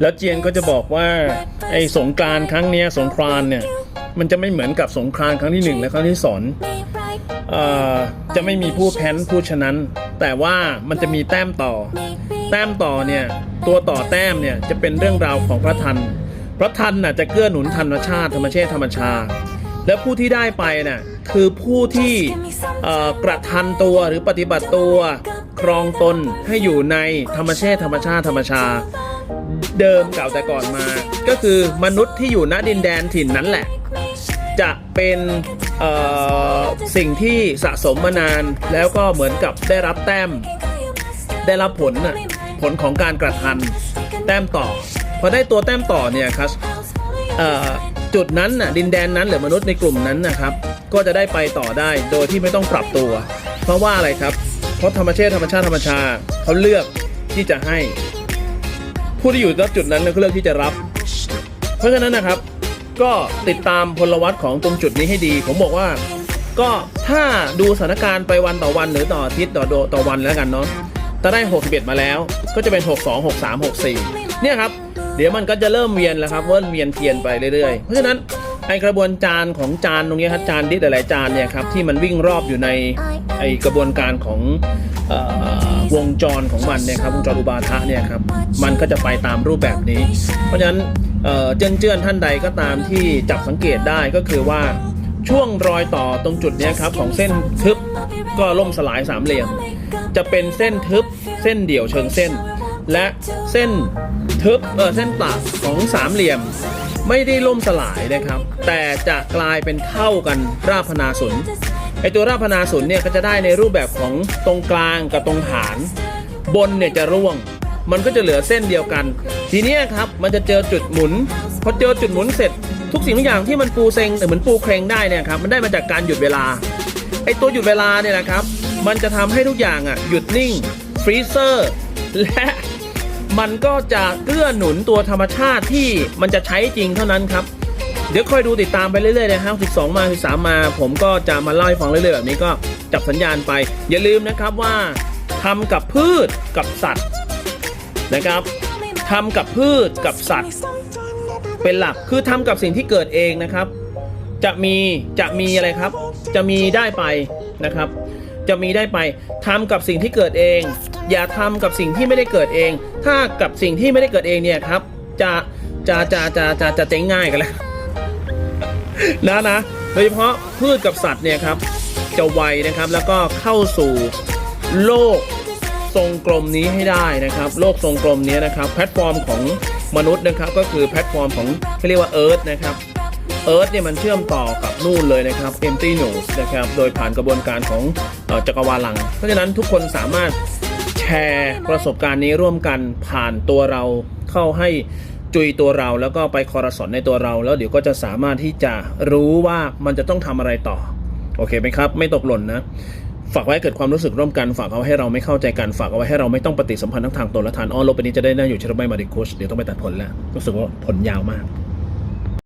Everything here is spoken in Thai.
แล้วเจียนก็จะบอกว่าไอ้สงกรานครั้งเนี้ยสงครานเนี่ยมันจะไม่เหมือนกับสงครานครั้งที่หนึ่งและครั้งที่สองจะไม่มีผู้แพ้นผู้ชนะแต่ว่ามันจะมีแต้มต่อ แต้มต่อเนี่ยตัวต่อแต้มเนี่ยจะเป็นเรื่องราวของพระทันพระทันน่ะจะเกื้อหนุนธรรมชาติธรรมชาติธรรมชา และผู้ที่ได้ไปน่ะคือผู้ที่กระทันตัวหรือปฏิบัติตัว ครองตนให้อยู่ในธรรมชาติธรรมชาติธรรมชา เดิมเก่าแต่ก่อนมา ก็คือมนุษย์ที่อยู่ณดินแดนถิ่นนั้นแหละ จะเป็นสิ่งที่สะสมมานานแล้วก็เหมือนกับได้รับแต้ม ได้รับผลน่ะผลของการกระทันแต้มต่อพอได้ตัวแต้มต่อเนี่ยครับจุดนั้นน่ะดินแดนนั้นหรือมนุษย์ในกลุ่มนั้นนะครับ ก็จะได้ไปต่อได้โดยที่ไม่ต้องปรับตัว เพราะว่าอะไรครับ เพราะธรรมชาติธรรมชาติธรรมชาติเขาเลือกที่จะให้ ผู้ที่อยู่ณจุดนั้นก็เลือกที่จะรับ เพราะฉะนั้นนะครับ ก็ติดตามพลวัตของตรงจุดนี้ให้ดี ผมบอกว่า ก็ถ้าดูสถานการณ์ไปวันต่อวันหรือต่ออาทิตย์ต่อโดต่อวันแล้วกันเนาะถ้าได้ 61 มาแล้ว ก็จะเป็น 62 63 64 เนี่ยครับ เดี๋ยวมันก็จะเริ่มเวียนแล้วครับเวิ่นเวียนเทียนไปเรื่อยๆ เพราะฉะนั้น ไอกระบวนจานของจานตรงนี้ครับจานดิสหลายๆจานเนี่ยครับที่มันวิ่งรอบอยู่ในไอกระบวนการของออวงจรของมันเนี่ยครับวงจรอุบาทะเนี่ยครับมันก็จะไปตามรูปแบบนี้ เพราะฉะนั้นเอ่อเจื้อนๆท่านใดก็ตามที่จับสังเกตได้ก็คือว่าช่วงรอยต่อตรงจุดนี้ครับของเส้นทึบก็ล่มสลายสามเหลี่ยม จะเป็นเส้นทึบเส้นเดี่ยวเชิงเส้น และเส้นทึบเออเส้นตัดของสามเหลี่ยม ไม่ได้ล่มสลายนะครับ แต่จะกลายเป็นเท่ากันราพนาสนไอตัวราพนาสนเนี่ยก็จะได้ในรูปแบบของตรงกลางกับตรงฐาน บนเนี่ยจะร่วง มันก็จะเหลือเส้นเดียวกัน ทีนี้ครับมันจะเจอจุดหมุน พอเจอจุดหมุนเสร็จ ทุกสิ่งทุกอย่างที่มันปูเซงหรือเหมือนปูเครงได้เนี่ยครับมันได้มาจากการหยุดเวลาไอตัวหยุดเวลาเนี่ยนะครับ มันจะทำให้ทุกอย่างอะหยุดนิ่งฟรีเซอร์และ มันก็จะเกื้อหนุนตัวธรรมชาติที่มันจะใช้จริงเท่านั้นครับ เดี๋ยวค่อยดูติดตามไปเรื่อยๆนะครับ12 มา13มา ผมก็จะมาเล่าให้ฟังเรื่อยๆแบบนี้ก็จับสัญญาณไป อย่าลืมนะครับว่าทำกับพืชกับสัตว์นะครับทำกับพืชกับสัตว์ เป็นหลักคือทำกับสิ่งที่เกิดเองนะครับ จะมีจะมีอะไรครับ จะมีได้ไปนะครับ จะมีได้ไปทำกับสิ่งที่เกิดเอง อย่าทำกับสิ่งที่ไม่ได้เกิดเอง ถ้ากับสิ่งที่ไม่ได้เกิดเองเนี่ยครับจะจะจะจะจะจะเจ๊งง่ายกันแล้วนะนะโดยเฉพาะพืชกับสัตว์เนี่ยครับจะไวนะครับแล้วก็เข้าสู่โลกทรงกลมนี้ให้ได้นะครับ โลกทรงกลมนี้นะครับ แพลตฟอร์มของมนุษย์นะครับ ก็คือแพลตฟอร์มของเขาเรียกว่าเอิร์ธนะครับ เอิร์ธเนี่ยมันเชื่อมต่อกับนู่นเลยนะครับ empty news นะครับ โดยผ่านกระบวนการของจักรวาลลัง เพราะฉะนั้นทุกคนสามารถแชร์ประสบการณ์นี้ร่วมกันผ่านตัวเราเข้าให้จุยตัวเราแล้วก็ไปคอร์สอนในตัวเรา แล้วเดี๋ยวก็จะสามารถที่จะรู้ว่ามันจะต้องทำอะไรต่อ โอเคไหมครับ ไม่ตกหล่นนะ ฝากไว้เกิดความรู้สึกร่วมกัน ฝากเอาให้เราไม่เข้าใจกัน ฝากเอาไว้ให้เราไม่ต้องปฏิสัมพันธ์ทั้งทางตนและทางอ้อมลบไปนี้จะได้น่าอยู่เชลไม่มาดิคุชเดี๋ยวต้องไปตัดผลแล้วรู้สึกว่าผลยาวมาก